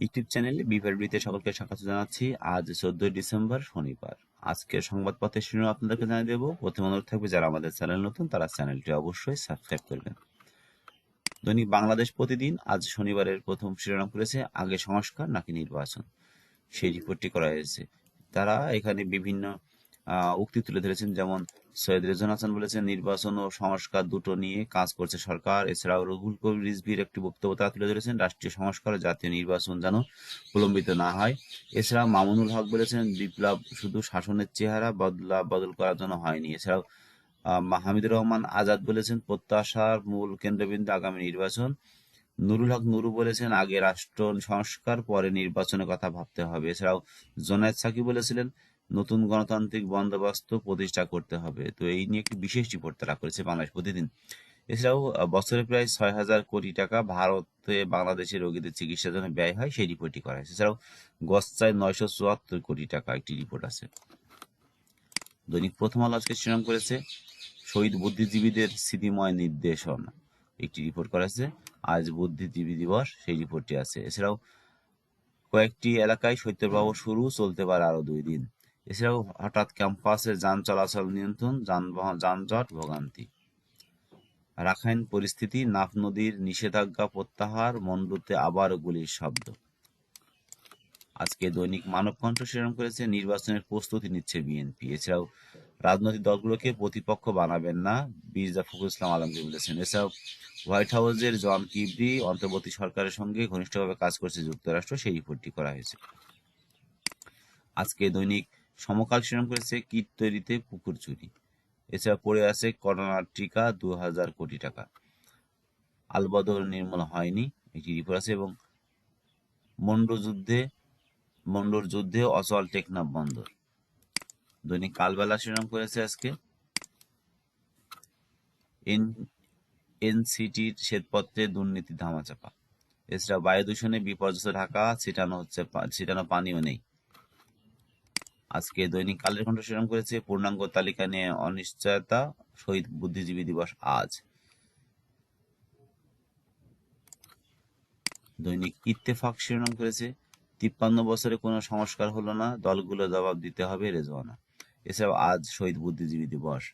YouTube চ্যানেলে বিভারবিতে সকলকে স্বাগত জানাচ্ছি। আজ চোদ্দই ডিসেম্বর, শনিবার। আজকের সংবাদপত্রের শিরোনাম আপনাদেরকে জানিয়ে দেবো। প্রথম অনুরোধ থাকবে, যারা আমাদের চ্যানেল নতুন, তারা চ্যানেলটি অবশ্যই সাবস্ক্রাইব করবেন। দৈনিক বাংলাদেশ প্রতিদিন আজ শনিবারের প্রথম শিরোনাম করেছে, আগে সংস্কার, নাকি নির্বাচন? সেই রিপোর্টটি করা হয়েছে। তারা এখানে বিভিন্ন উক্তি তুলে ধরেছেন যেমন সৈয়দ রেজন হাসান বলেছেন নির্বাচন ও সংস্কার দুটো নিয়ে কাজ করছে সরকার। এছাড়াও রুহুল কবির রিজভির একটি বক্তব্য তারা তুলে ধরেছেন রাষ্ট্রীয় সংস্কার ও জাতীয় নির্বাচন যেন প্রলম্বিত না হয়। এছাড়া মামুনুল হক বলেছেন বিপ্লব শুধু শাসনের চেহারা বদলা বদল করার জন্য হয়নি। এছাড়াও আহ, হামিদুর রহমান আজাদ বলেছেন প্রত্যাশার মূল কেন্দ্রবিন্দু আগামী নির্বাচন। নুরুল হক নুরু বলেছেন আগে রাষ্ট্র সংস্কার পরে নির্বাচনের কথা ভাবতে হবে। এছাড়াও জোনায়েদ সাকি বলেছিলেন নতুন গণতান্ত্রিক বন্দোবস্ত প্রতিষ্ঠা করতে হবে। তো এই নিয়ে একটি বিশেষ রিপোর্ট তারা করেছে বাংলাদেশ প্রতিদিন। এছাড়াও, বছরে প্রায় ছয় হাজার কোটি টাকা ভারতে বাংলাদেশের রোগীদের চিকিৎসার জন্য ব্যয় হয়, সেই রিপোর্টটি করা হয়েছে। এছাড়াও গচ্ছায় নয়শো চুয়াত্তর কোটি টাকা একটি রিপোর্ট আছে। দৈনিক প্রথম আলো আজকে শিরোনাম করেছে, শহীদ বুদ্ধিজীবীদের স্মৃতিময় নির্দেশন। একটি রিপোর্ট করা হয়েছে, আজ বুদ্ধিজীবী দিবস, সেই রিপোর্টটি আছে। এছাড়াও, কয়েকটি এলাকায় শৈত্যপ্রবাহ শুরু, চলতে পারে আরও দুই দিন। এছাড়াও হঠাৎ ক্যাম্পাসে যান চলাচল নিয়ন্ত্রণ, যানবাহন, যানজট, ভোগান্তি। রাখাইন পরিস্থিতি, নাফ নদীর নিষেধাজ্ঞা প্রত্যাহার, মন্ডুতে আবারও গুলির শব্দ। আজকে দৈনিক মানবকণ্ঠ শিরোনাম করেছে, নির্বাচনের প্রস্তুতি নিচ্ছে বিএনপি। এছাড়াও রাজনৈতিক দলগুলোকে প্রতিপক্ষ বানাবেন না, মির্জা ফখরুল ইসলাম আলমগীর বলেছেন। এছাড়াও হোয়াইট হাউসের জন কিবরি অন্তর্বর্তী সরকারের সঙ্গে ঘনিষ্ঠভাবে কাজ করছে যুক্তরাষ্ট্র, সেই রিপোর্টটি করা হয়েছে। আজকে দৈনিক সমকাল শিরোনাম করেছে কিট তৈরিতে পুকুর চুরি। এছাড়া পড়ে আছে করোনার টিকা দু হাজার কোটি টাকা। আলবদর নির্মূল হয়নি, একটি রিপোর্ট আছে, এবং মন্ডু যুদ্ধে মন্ডুর যুদ্ধে অচল টেকনাফ বন্দর দৈনিক কালবেলা শিরোনাম করেছে আজকে। এন, এনসিটির শ্বেতপত্রে দুর্নীতি ধামাচাপা। এছাড়া বায়ু দূষণে বিপর্যস্ত ঢাকা, ছিটানো হচ্ছে ছিটানো পানিও নেই। আজকে দৈনিক কালের কণ্ঠ শিরোনাম করেছে পূর্ণাঙ্গ তালিকা নিয়ে অনিশ্চয়তা, শহীদ বুদ্ধিজীবী দিবস আজ। দৈনিক ইত্তেফাক শিরোনাম করেছে, তিপ্পান্ন বছরে কোনো সংস্কার হলো না, দলগুলো জবাব দিতে হবে রেজওয়ানা। এছাড়াও আজ শহীদ বুদ্ধিজীবী দিবস।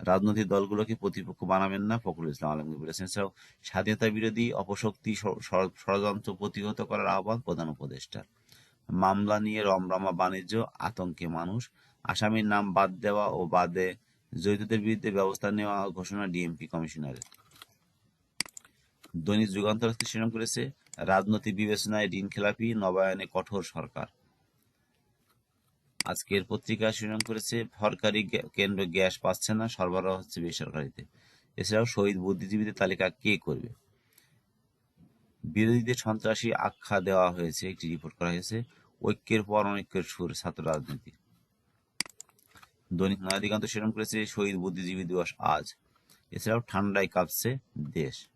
রাজনৈতিক দলগুলোকে প্রতিপক্ষ বানাবেন না, ফখরুল ইসলাম আলমগীর বলেছেন। এছাড়াও স্বাধীনতা বিরোধী অপশক্তি ষড়যন্ত্র প্রতিহত করার আহ্বান প্রধান উপদেষ্টার। মামলা নিয়ে রমরমা বাণিজ্য, আতঙ্কে মানুষ। আসামির নাম বাদ দেওয়া ও বাদে জড়িতদের বিরুদ্ধে ব্যবস্থা নেওয়া ঘোষণা ডিএমপি কমিশনারের। দৈনিক যুগান্তর শিরোনাম করেছে, রাজনৈতিক বিবেচনায় ঋণ খেলাপি নবায়নে কঠোর সরকার। আজকের পত্রিকা শিরোনাম করেছে, সরকারি কেন্দ্র গ্যাস পাচ্ছে না, সরবরাহ হচ্ছে বেসরকারিতে। এছাড়াও শহীদ বুদ্ধিজীবীদের তালিকা কে করবে? বিরোধীদের সন্ত্রাসী আখ্যা দেওয়া হয়েছে, একটি রিপোর্ট করা হয়েছে। ঐক্যের পর অনৈক্যের সুর, ছাত্র রাজনীতি। দৈনিক নয়াদিগন্ত শিরোনাম করেছে শহীদ বুদ্ধিজীবী দিবস আজ। এছাড়াও ঠান্ডায় কাঁপছে দেশ।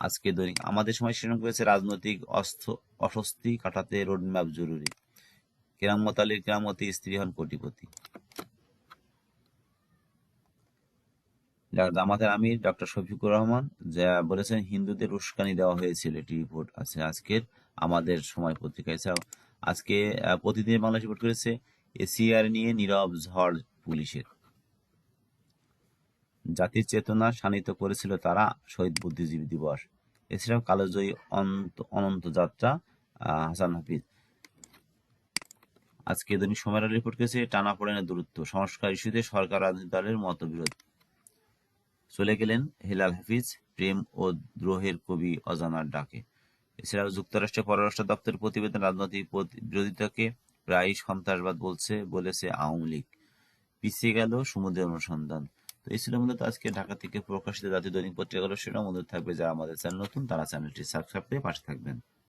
আজকে দৈনিক, আমাদের সময় শিরোনাম করেছে রাজনৈতিক অস্থ, অস্বস্তি কাটাতে রোডম্যাপ জরুরি। কেরামত আলীর কেরামতি স্ত্রী হন কোটিপতি। জামাতের আমির, ডক্টর শফিকুর রহমান, যা বলেছেন হিন্দুদের উস্কানি দেওয়া হয়েছিল। এটি রিপোর্ট আছে আজকের আমাদের সময় পত্রিকা এছাড়াও আজকে প্রতিদিন বাংলা রিপোর্ট করেছে এসিআর নিয়ে নীরব ঝড় পুলিশের। জাতির চেতনা শানিত করেছিল তারা শহীদ বুদ্ধিজীবী দিবস। এছাড়াও কালোজয়ী অন্ত, অনন্ত যাত্রা হাসান হাফিজ। আজকে দৈনিক সময়ের রিপোর্ট করেছে টানা পড়েনের দূরত্ব। সংস্কার ইস্যুতে সরকার, রাজনৈতিক দলের মতবিরোধ। চলে গেলেন হেলাল হাফিজ, প্রেম ও দ্রোহের কবি অজানার ডাকে। এছাড়াও যুক্তরাষ্ট্রের পররাষ্ট্র দপ্তরের প্রতিবেদন রাজনৈতিক বিরোধিতাকে প্রায়ই সন্ত্রাসবাদ বলছে, বলেছে আওয়ামী লীগ। পিছিয়ে গেল সমুদ্রের অনুসন্ধান। তো এই ছিল মূলত আজকে ঢাকা থেকে প্রকাশিত জাতীয় দৈনিক পত্রিকাগুলো সেটা মনে থাকবে যারা আমাদের চ্যানেল নতুন, তারা চ্যানেলটি সাবস্ক্রাইব করে পাশে থাকবেন।